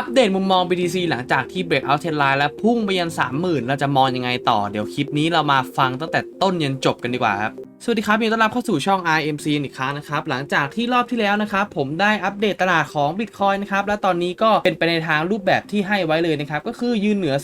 อัปเดตมุมมอง BTC หลังจากที่ Breakout Trend Line และพุ่งไปยัน 30,000 เราจะมองยังไงต่อ เดี๋ยวคลิปนี้เรามาฟังตั้งแต่ต้นยันจบกันดีกว่าครับ สวัสดีครับยินดีต้อนรับเข้าสู่ช่อง RMC อีกครั้งนะครับ หลังจากที่รอบที่แล้วนะครับ ผมได้อัปเดตตลาดของ Bitcoin นะครับ และตอนนี้ก็เป็นไปในทางรูปแบบที่ให้ไว้เลยนะครับ ก็คือยืนเหนือ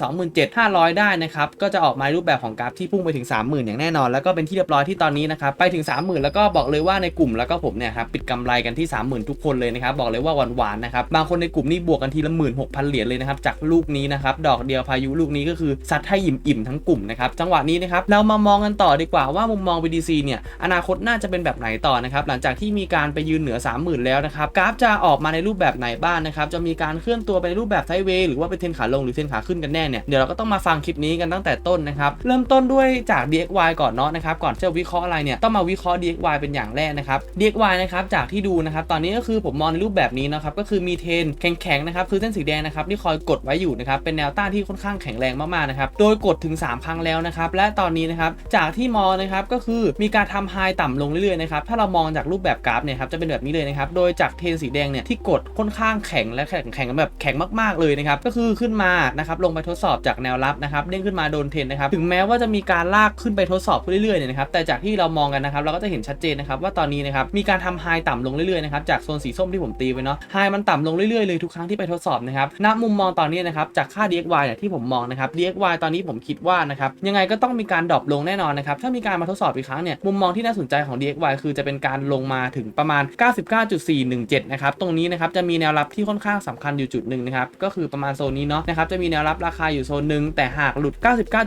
27,500 ได้นะครับ ก็จะออกมารูปแบบของกราฟที่พุ่งไปถึง 30,000 อย่างแน่นอน แล้วก็เป็นที่เรียบร้อยที่ตอนนี้นะครับ ไปถึง 30,000 แล้วก็บอกเลยว่าในกลุ่มแล้วก็ผมเนี่ยครับปิดกำไรกันที่ 30,000 ทุกคนเลยนะครับ บอกเลยว่าหวานๆนะครับ บางคนในกลุ่มนี่บวกกันทีละ16,000เหรียญเลยนะครับ จากลูกนี้นะครับดอกเดียวพายุลูกนี้ก็คือซัดให้อิ่มๆทั้งกลุ่มนะครับจังหวะนี้นะครับเรามามองกันต่อดีกว่าว่ามุมมอง BTC เนี่ยอนาคตน่าจะเป็นแบบไหนต่อนะครับหลังจากที่มีการไปยืนเหนือ 30,000 แล้วนะครับกราฟจะออกมาในรูปแบบไหนบ้างนะครับจะมีการเคลื่อนตัวไปในรูปแบบไซด์เวย์หรือว่าเป็นเทรนขาลงหรือเทรนขาขึ้นกันแน่เนี่ยเดี๋ยวเราก็ต้องมาฟังคลิปนี้กันตั้งแต่ต้นนะครับเริ่มต้นด้วยจาก DXY ก่อนเนาะนะครับก่อนจะวิเคราะห์อะไรเนี่ยต้องมาวิเคราะห์ DXY เป็นอย่างแรกนะครับ DXY นะครับจากที่ดูนะครับตอนนี้ก็คือผมมองในรูปแบบนี้นะครับก็คือมีเทรนแข็งๆนะครับคือเส้นสีแดงนะครับที่คอยกดไว้อยู่นะครับเป็นแนวต้านที่ค่อนข้างแข็งแรงมากๆนะครับโดยกดถึง 3 ครั้งแล้วนะครับและตอนนี้นะครับจากที่มองนะครับก็คือมีการทำไฮต่ำลงเรื่อยๆนะครับถ้าเรามองจากรูปแบบกราฟเนี่ยครับจะเป็นแบบนี้เลยนะครับโดยจากเทรนสีแดงเนี่ยที่กดค่อนข้างแข็งและแข็งแข็งแบบแข็งมากๆเลยนะครับก็คือขึ้นมานะครับลงไปทดสอบจากแนวรับนะครับเด้งขึ้นมาโดนเทรนนะครับถึงแม้ว่าจะมีการลากขึ้นไปทดสอบเรื่อยๆเนี่ยนะครับแต่จากที่เรามองกันนะครับเราก็จะเห็นชัดเจนนะครับว่าตอนนี้นะครับมีการทำไฮต่ำลงเรื่อยๆนะครับจากโซนสีส้มที่ผมตีไว้เนาะไฮมันต่ำลงเรื่อยๆเลยทุกครั้งที่ไปทดสอบนะครับณมุมมองตอนนี้นะครับจากค่า DXY เนี่ยที่ผมมองนะครับ DXY ตอนนี้ผมคิดว่านะครับยังไงก็ต้องมีการดรอปลงแน่นอนนะครับถ้ามีการมาทดสอบอีกครั้งเนี่ยมุมมองที่น่าสนใจของ DXY คือจะเป็นการลงมาถึงประมาณ 99.417 นะครับ ตรงนี้นะครับจะมีแนวรับที่ค่อนข้างสำคัญอยู่จุดหนึ่งนะครับ ก็คือประมาณโซนนี้เนาะนะครับ จะมีแนวรับราคาอยู่โซนหนึ่งแต่หากหลุด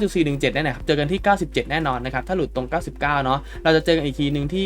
99.417ได้นะครับ เจอกันที่ 97 แน่นอนนะครับ ถ้าหลุดตรง 99 เนาะเราจะเจอกันอีกทีหนึ่งที่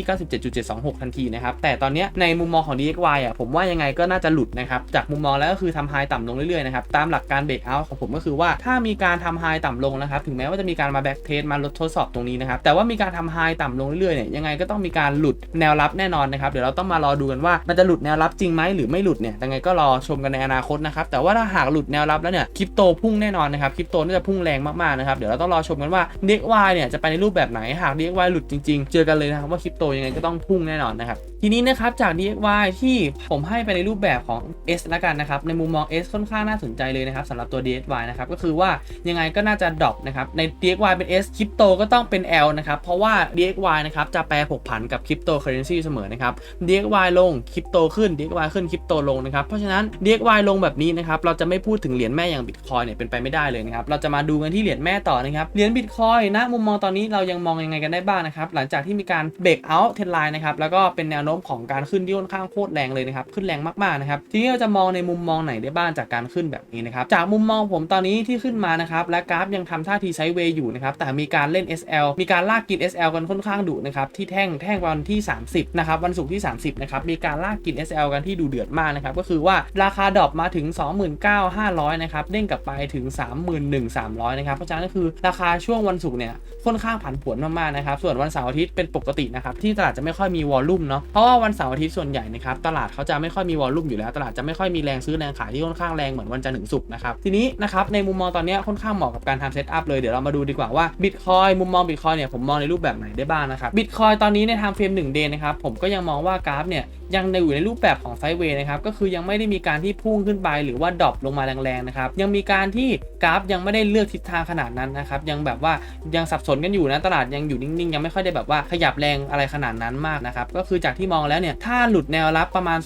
97.726 ทันทีนะครับ แต่ตอนนี้ในมุมมองของ DXY อะผมว่ายังไงก็น่าจะหลุดนะครับ จากมุมมองแล้วก็คือทำไฮต่ำลงเรื่อยๆนะครับ ตามหลักการเบรกเอาท์ของผมก็คือว่าถ้ามีการทำไฮต่ำลงนะครับ ถึงแม้ว่าจะมีการมาแบ็กเทสมาลดทดสอบตรงนี้นะครับ แต่ว่ามีการทำไฮต่ำลงเรื่อยๆเนี่ยยังไงก็ต้องมีการหลุดแนวรับแน่นอนนะครับเดี๋ยวเราต้องมารอดูกันว่ามันจะหลุดแนวรับจริงไหมหรือไม่หลุดเนี่ยยังไงก็รอชมกันในอนาคตนะครับแต่ว่าถ้าหากหลุดแนวรับแล้วเนี่ยคริปโตพุ่งแน่นอนนะครับคริปโตน่าจะพุ่งแรงมากๆนะครับเดี๋ยวเราต้องรอชมกันว่า DXY เนี่ยจะไปในรูปแบบไหนหาก DXY หลุดจริงๆ เจอกันเลยนะครับว่าคริปโตยังไงก็ต้องพุ่งแน่นอนนะครับทีนี้นะครับจาก DXY ที่ผมให้ไปในรูปแบบของ S ละกันนะครับในมุมมอง S ค่อนข้างน่าสนใจเลยนะครับสำหรับตัว DXY นะครับก็คือว่ายังไงก็น่าจะดรอปนะครับใน DXY เป็น S คริปโตก็ต้องเป็น L นะครับเพราะว่า DXY นะครับจะแปรผกผันกับคริปโตเคอเรนซีเสมอนะครับ DXY ลงคริปโตขึ้น DXY ขึ้นคริปโตลงนะครับเพราะฉะนั้น DXY ลงแบบนี้นะครับเราจะไม่พูดถึงเหรียญแม่อย่าง Bitcoin เนี่ยเป็นไปไม่ได้เลยนะครับเราจะมาดูกันที่เหรียญแม่ต่อนะครับเหรียญ Bitcoin นะมุมมองตอนนี้เรายังมองยังไงกันได้บ้างนะครับหลังจากที่มีการเบรกเอาท์เทนไลน์นะครับแล้วก็เป็นแนวโน้มของการขึ้นที่ค่อนข้างโคตรแรงเลยนะครับขึ้นแรงมากๆนะครับทีนี้เราจะมองในมุมมองไหนได้บ้างจากการขึ้นแบบนี้นะครับจากมุมมองผมตอนนี้ที่ขึ้นมานะครับและกราฟยังทำท่าทีไซด์เวย์อยู่นะครับแต่มีการเล่น SL มีการลากกิน SL กันค่อนข้างดุนะครับที่แท่งแท่งวันที่ 30นะครับวันศุกร์ที่ 30นะครับมีการลากกิน SL กันที่ดูเดือดมากนะครับก็คือว่าราคาดรอปมาถึง 29,500นะครับเด้งกลับไปถึง 31,300นะครับเพราะฉะนั้นก็คือราคาช่วงวันศุกร์เนี่ยค่อนข้างผันผวนมากๆนะครับส่วนวันเสาร์อาทิตย์เป็นปกตินะครับที่ตลาดจะไม่ค่อยมีวอลลุ่มเนาะเพราะว่าวันเสาร์อาทิตย์ส่วนใหญ่นะครับตลาดเขาจะไม่ค่อยมีวอลลุ่มอยู่แล้วตลาดจะไม่ค่อยมีแรงซื้อแรงขายที่ค่อนข้างแรงเหมือนวันจันทร์ถึงศุกร์นะครับทีนี้นะครับในมุมมองตอนนี้ค่อนข้างเหมาะกับการทำเซตอัพเลยเดี๋ยวเรามาดูดีกว่าว่า Bitcoin มุมมอง Bitcoin เนี่ยผมมองในรูปแบบไหนได้บ้างนะครับ Bitcoin ตอนนี้ในทางเฟรม1 day นะครับผมก็ยังมองว่ากราฟเนี่ยยังอยู่ในรูปแบบของไซด์เวย์นะครับก็คือยังไม่ได้มีการที่พุ่งขึ้นไปหรือว่าดรอปลงมาแรงๆนะครับยังมีการที่กราฟยังไม่ได้เลือกทิศทางขนาดนั้นนะครับยังแบบว่ายังสับสนกันอยู่นะตลาดยังอยู่นิ่งๆ ยังไม่ค่อยได้แบบว่าขยับแรงอะไรขนาดนั้นมากนะครับก็คือจากที่มองแล้วเนี่ยถ้าหลุดแนวรับประมาณ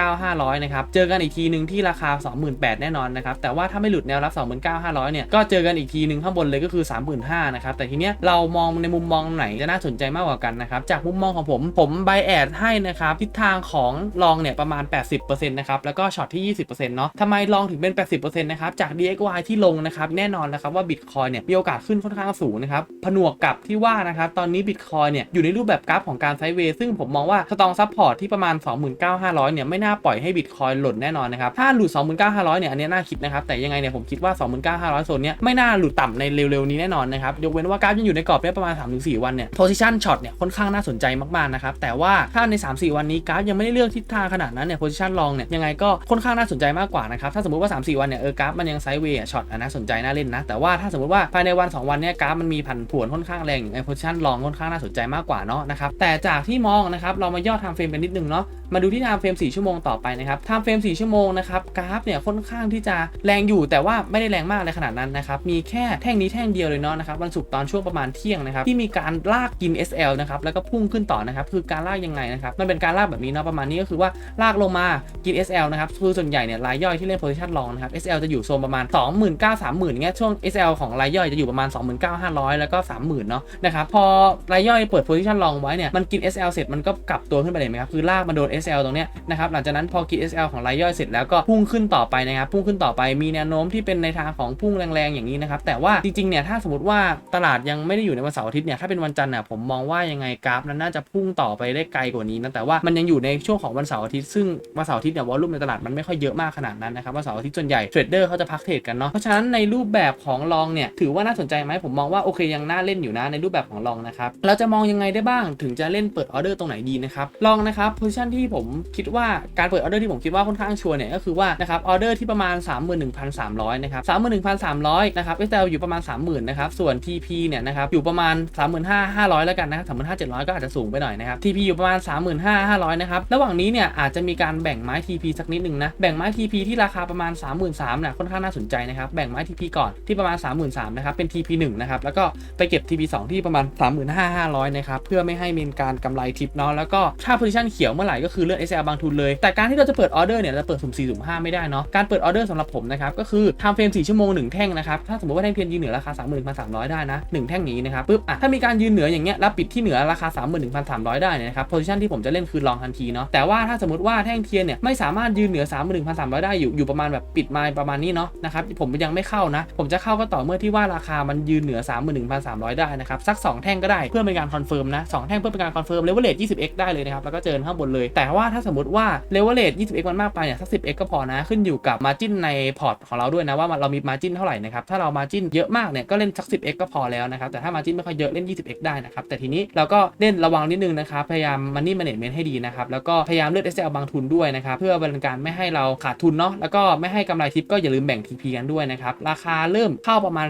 29,500นะครับเจอกันอีกทีหนึ่งที่ราคา 28,000แน่นอนนะครับแต่ว่าถ้าไม่หลุดแนวรับ 29,500เนี่ยก็เจอกันอีกทีหนึ่งข้างบนเลยก็คือ 35,000นะครับแต่ทีเนี้ยเรามองในมุมมองไหนจะน่าสนใจมากกว่ากันนะครับ จากมุมมองของผมผมไบแอดให้นะครับ ทิศทางของลองเนี่ยประมาณ 80%นะครับแล้วก็ช็อตที่ 20%เนาะทำไมลองถึงเป็น 80%นะครับจาก DXY ที่ลงนะครับแน่นอนนะครับว่า Bitcoin เนี่ยมีโอกาสขึ้นค่อนข้างสูงนะครับผนวกกับที่ว่านะครับตอนนี้ Bitcoin เนี่ยอยู่ในรูปแบบกราฟของการไซด์เวย์ซึ่งผมมองว่าสตองซัพพอร์ตที่ประมาณ 29,500 เนี่ยไม่น่าปล่อยให้ Bitcoin หล่นแน่นอนนะครับถ้าหลุด 29,500 เนี่ยอันนี้น่าคิดนะครับแต่ยังไงเนี่ยผมคิดว่า 29,500โซนเนี้ยไม่น่าหลุดต่ำในเร็วๆนี้แน่นอนนะครับยกเว้นว่ากราฟยังอยู่ในกรอบเนี่ยประมาณ3-4วันเนี่ย position short เนี่ยค่อนข้างน่าสนใจมากๆนะครับแต่ว่าถ้าใน 3-4 วันนี้กราฟยังไม่ได้เลือกทิศทางขนาดนั้นเนี่ยโพซิชันลองเนี่ยยังไงก็ค่อนข้างน่าสนใจมากกว่านะครับถ้าสมมติว่า 3-4 วันเนี่ยเออกราฟมันยังไซด์เวย์ช็อตน่าสนใจน่าเล่นนะแต่ว่าถ้าสมมติว่าภายในวัน 2 วันเนี่ยกราฟมันมีผันผวนค่อนข้างแรงอย่างไอ้ position long ค่อนข้างน่าสนใจมากกว่าเนาะนะครับแต่จากที่มองนะครับเรามาย่อดทำฟีมกันนิดนึงเนาะ มาดูที่ไทม์เฟรม4ชั่วโมงต่อไปนะครับไทม์เฟรม4ชั่วโมงนะครับกราฟเนี่ยค่อนข้างที่จะแรงอยู่แต่ว่าไม่ได้แรงมากเลยขนาดนั้นนะครับมีแค่แท่งนี้แท่งเดียวเลยเนาะนะครับวันศุกร์ตอนช่วงประมาณเที่ยงนะครับที่มีการลากกิน SL นะครับแล้วก็พุ่งขึ้นต่อนะครับคือการลากยังไงนะครับมันเป็นการลากแบบนี้เนาะประมาณนี้ก็คือว่าลากลงมากิน SL นะครับคือส่วนใหญ่เนี่ยรายย่อยที่เล่น position long นะครับ SL จะอยู่โซนประมาณ 29,000 30,000เงี้ยช่วง SL ของรายย่อยจะอยู่ประมาณ 29,500 แล้วก็ 30,000เนาะนะครับพอรายย่อยเปิด position long ไว้เนี่ยมันกิน SL เสร็จมันก็กลับตัวขึ้นไปเลยไหมครับคือลากมาโดน SL ตรงเนี้ยนะครับหลังจากนั้นพอกิ SL ของรายย่อยเสร็จแล้วก็พุ่งขึ้นต่อไปนะครับพุ่งขึ้นต่อไปมีแนวโน้มที่เป็นในทางของพุ่งแรงๆอย่างนี้นะครับแต่ว่าจริงๆเนี่ยถ้าสมมติว่าตลาดยังไม่ได้อยู่ในวันเสาร์อาทิตย์เนี่ยถ้าเป็นวันจันทร์เนี่ยผมมองว่ายังไงกราฟนั้นน่าจะพุ่งต่อไปได้ไกลกว่านี้นะแต่ว่ามันยังอยู่ในช่วงของวันเสาร์อาทิตย์ซึ่งวันเสาร์อาทิตย์เนี่ยวอลลุ่มในตลาดมันไม่ค่อยเยอะมากขนาดนั้นนะครับวันเสาร์อาทิตย์ส่วนใหญ่เทรดเดอร์เขาจะพักเทรดกันเนาะเพราะฉะนั้นในรูปแบบของลองเนี่ยถือว่าน่าสนใจไหมผมมองว่าโอเคยังน่าเล่นอยู่นะในรูปแบบของลองนะครับเราจะมองยังไงได้บ้างถึงจะเล่นเปิดออเดอร์ตรงไหนดีนะครับลองนะครับโพซิชันที่ที่ผมคิดว่าการเปิดออเดอร์ที่ผมคิดว่าค่อนข้างชัวร์เนี่ยก็คือว่านะครับออเดอร์ที่ประมาณ 31,300นะครับ31,300นะครับ SL อยู่ประมาณ 30,000นะครับส่วน TP เนี่ยนะครับอยู่ประมาณ 35,500 แล้วกันนะครับ35,700 ก็อาจจะสูงไปหน่อยนะครับ TP อยู่ประมาณ 35,500นะครับระหว่างนี้เนี่ยอาจจะมีการแบ่งไม้ TP สักนิดหนึ่งนะแบ่งไม้ TP ที่ราคาประมาณ 33,000เนี่ยค่อนข้างน่าสนใจนะครับแบ่งไม้ TP ก่อนที่ประมาณ 33,000นะครับเป็น TP 1นะครับแล้วก็ไปเก็บ TP 2ที่ประมาณ 35,500นะครับเพื่อไม่ให้มีการกำไรทิปเนาะแล้วก็ถ้า position เขียวเมื่อไหร่ก็คืือเลือด SL บางทุนเลย แต่การที่เราจะเปิดออเดอร์เนี่ยเราเปิดสุ่ม4สุ่ม5ไม่ได้เนาะการเปิดออเดอร์สำหรับผมนะครับก็คือทำเฟรม4ชั่วโมง1แท่งนะครับถ้าสมมติว่าแท่งเพียนยืนเหนือราคา 31,300 ได้นะ1แท่งนี้นะครับปุ๊บอะถ้ามีการยืนเหนืออย่างเงี้ยแล้วปิดที่เหนือราคา 31,300 ได้เนยนะครับ position ที่ผมจะเล่นคือลองทันทีเนาะแต่ว่าถ้าสมมติว่าแท่งเทียนเนี่ยไม่สามารถยืนเหนือ 31,300 ได้อยู่อยู่ประมาณแบบปิดมาประมาณนี้เนาะนะครับผมยังไม่เข้านะ ผมจะเข้าก็ต่อเมื่อที่ว่าราคามันยืนเหนือ 31,300 ได้นะครับสัก 2 แท่งก็ได้เพื่อเป็นการคอนเฟิร์มนะสองแท่งเพื่อเป็นการคอนเฟิร์มเลเวลเลท 20x ได้เลยนะครับแล้วก็เจอข้างบนเลยแต่ว่าถ้าสมมติว่าเลเวลเลท 20x มันมากไปเนี่ยสัก 10x ก็พอนะ ขึ้นอยู่กับมาจิ้นในพอร์ตของเราด้วยนะว่าเรามีมาจิ้นเท่าไหร่นะครับ ถ้าเรามาจิ้นเยอะมากเนี่ยก็เล่นสัก 10x ก็พอแล้วนะครับ แต่ถ้ามาจิ้นไม่ค่อยเยอะเล่น 20x ได้นะครับ แต่ทีนี้เราก็เล่นระวังนิดนึงนะครับ พยายามมันนี่ management ให้ดีนะครับ แล้วก็พยายามเลือก SL บางทุนด้วยนะครับ เพื่อเป็นการไม่ให้เราขาดทุนเนาะ แล้วก็ไม่ให้กำไรทิปก็อย่าลืมแบ่ง TP กันด้วยนะครับ ราคาเริ่มเข้าประมาณ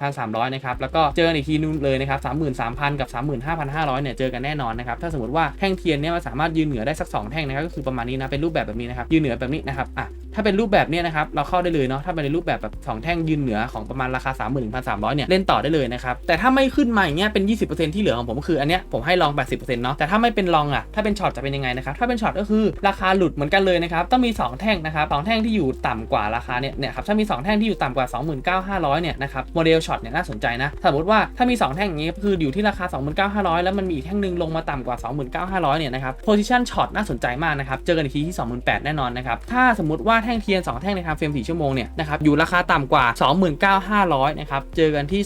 31,300นะครับ แล้วก็เจอกันอีกทีนึงเลยนะครับ33,000 กับ 35,500เนี่ยเจอกันแน่นอนนะครับ ถ้าสมมติว่าแท่งเทียนเนี่ยมันสามารถยืนเหนือได้สัก2 แท่งนะครับก็คือประมาณนี้นะเป็นรูปแบบแบบนี้นะครับยืนเหนือแบบนี้นะครับอะ ถ้าเป็นรูปแบบเนี้ยนะครับเราเข้าได้เลยเนาะถ้าเป็นในรูปแบบแบบสองแท่งยืนเหนือของประมาณราคา 31,300เนี่ยเล่นต่อได้เลยนะครับแต่ถ้าไม่ขึ้นมาอย่างเงี้ยเป็น 20%ที่เหลือของผมก็คืออันเนี้ยผมให้ลอง 80%เนาะแต่ถ้าไม่เป็นลองอะถ้าเป็นช็อตจะเป็นยังไงนะครับถ้าเป็นช็อตก็คือราคาหลุดเหมือนกันเลยนะครับต้องมี 2 แท่งนะครับสองแท่งที่อยู่ต่ำกว่าราคาเนี่ยเนี่ยครับถ้ามี 2 แท่งที่อยู่ต่ำกว่า 29,500เนี่ยนะครับโมเดลช็อตเนี่ยน่าสนใจนะสมมติว่าถ้ามี 2 แท่งอย่างงี้ก็คืออยู่ที่ราคา 29,500 แล้วมันมีอีกแท่งหนึ่งลงมาต่ำกว่า 29,500เนี่ยนะครับโพซิชันช็อตน่าสนใจมากนะครับเจอกันอีกทีที่ 28,000แน่นอนนะครับถ้าสมมติว่าแท่งเทียน 2 แท่งในไทม์เฟรม4ชั่วโมงเนี่ยนะครับอยู่ราคาต่ำกว่า 29,500นะครับเจอกันที่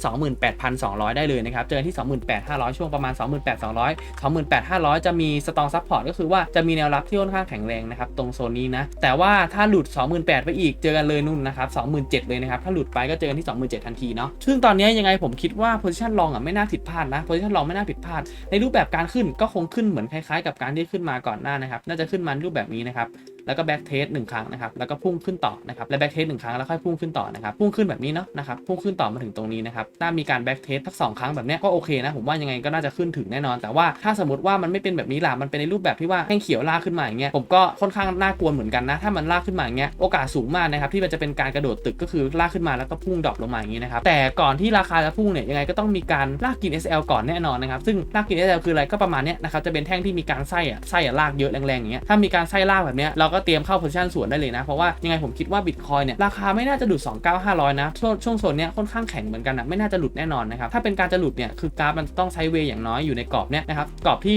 28,200 ได้เลยนะครับเจอกันที่ 28,500 ช่วงประมาณ 28,200 28,500 จะมีสตองซัพพอร์ตก็คือว่าจะมีแนวรับที่ค่อนข้างแข็งแรงนะครับตรงโซนนี้นะแต่ว่าถ้าหลุด 28,000 ไปอีกเจอกันเลยนู่นนะครับ27,000เลยนะครับถ้าหลุดไปก็เจอกันที่ 27,000ทันทีเนาะซึ่งตอนนี้ยังไงผมคิดว่าโพซิชันลองอะไม่น่าผิดพลาดนะโพซิชันลองไม่น่าผิดพลาด ในรูปแบบการขึ้นก็คงขึ้นเหมือนคล้ายๆ กับการที่ขึ้นมาก่อนหน้านะครับน่าจะขึ้นมารูปแบบนี้นะครับ แล้วก็แบ็กเทสหนึ่งครั้งนะครับ แล้วก็พุ่งขึ้นต่อนะครับ และแบ็กเทสหนึ่งครั้งแล้วค่อยพุ่งขึ้นต่อนะครับ พุ่งขึ้นแบบนี้เนาะนะครับ พุ่งขึ้นต่อมาถึงตรงนี้นะครับ ถ้ามีการแบ็กเทสทักสองครั้งแบบนี้ก็โอเคนะ ผมว่ายังไงก็น่าจะขึ้นถึงแน่นอน แต่ว่าถ้าสมมติว่ามันไม่เป็นแบบนี้ล่ะ มันเป็นในรูปแบบที่ว่าแท่งเขียวลากขึ้นมาอย่างเงี้ย ผมก็ค่อนข้างน่ากลัวเหมือนกันนะ ถ้ามันลากขึ้นมาอย่างเงี้ย โอกาสสูงมากนะครับที่มันจะเป็นการกระโดดตึกก็คือลากขึ้นมาแล้วก็พุ่งดรอปลงมาอย่างนี้นะครับ แต่ก่อนที่ราคาจะพุ่งเนี่ยยังไงก็ต้องมีการลากกิน SL ก่อนแน่นอนนะครับ ซึ่งลากกิน SL คืออะไรก็ประมาณเนี้ยนะครับ จะเป็นแท่งที่มีการไส้อะไส้อะลากเยอะแรงๆอย่างเงี้ย ถ้ามีการไส้ลากแบบเนี้ยเรากก็เตรียมเข้าโพซิชันสวนได้เลยนะ เพราะว่ายังไงผมคิดว่าบิตคอยเนี่ยราคาไม่น่าจะหลุด 29,500 นะช่วงช่วงโซนเนี้ยค่อนข้างแข็งเหมือนกันนะไม่น่าจะหลุดแน่นอนนะครับถ้าเป็นการจะหลุดเนี่ยคือกราฟมันต้องไซด์เวย์อย่างน้อยอยู่ในกรอบเนี้ยนะครับกรอบที่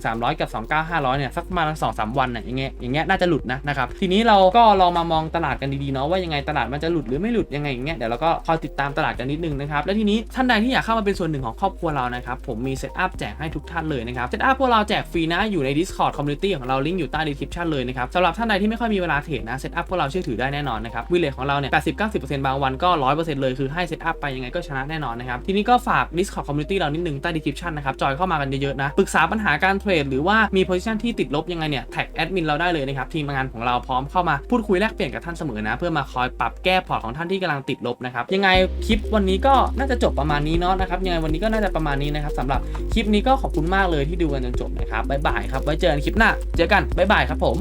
31,300 กับ 29,500 เนี่ยสักประมาณ2 3 วันน่ะอย่างเงี้ยอย่างเงี้ยน่าจะหลุดนะนะครับทีนี้เราก็ลองมามองตลาดกันดีๆเนาะว่ายังไงตลาดมันจะหลุดหรือไม่หลุดยังไงอย่างเงี้ยเดี๋ยวเราก็คอยติดตามตลาดกันนิดนึงนะครับแล้วทีนี้ท่านใดที่อยากเข้ามาเป็นส่วนหนึ่งของครอบครัวเรานะครับผมมีเซตอัพแจกให้ทุกท่านเลยนะครับเซตอัพพวกเราแจกฟรีนะอยู่ใน Discord Community ของเราลิงก์อยู่ใต้ description เลยนะครับสำหรับท่านใดที่ไม่ค่อยมีเวลาเทรดนะเซตอัพพวกเราเชื่อถือได้แน่นอนนะครับวิเลของเราเนี่ย80-90%บางวันก็100%เซ็นต์เลยคือให้เซตอัพไปยังไงก็ชนะแน่นอนนะครับทีนี้ก็ฝาก Discord Community เรานิดนึงใต้ description นะครับจอยเข้ามากันเยอะๆนะปรึกษาปัญหาการเทรดหรือว่ามี position ที่ติดลบยังไงเนี่ยแท็กแอดมินเราได้เลยนะครับทีมงานของเราพร้อมเข้ามาพูดคุยแลกเปลี่ยนกับท่านเสมอนะ เพื่อมาคอยปรับแก้พอร์ตของท่านที่กำลังติดลบนะครับยังไงคลิปวันนี้ก็น่าจะจบประมาณนี้เนาะนะครับยังไงวันนี้ก็น่าจะประมาณนี้นะครับสำหรับคลิปนี้ก็ขอบคุณมากเลยที่ดูกันจนจบนะครับบ๊ายบายครับไว้เจอกันคลิปหน้าเจอกันบ๊ายบายครับผม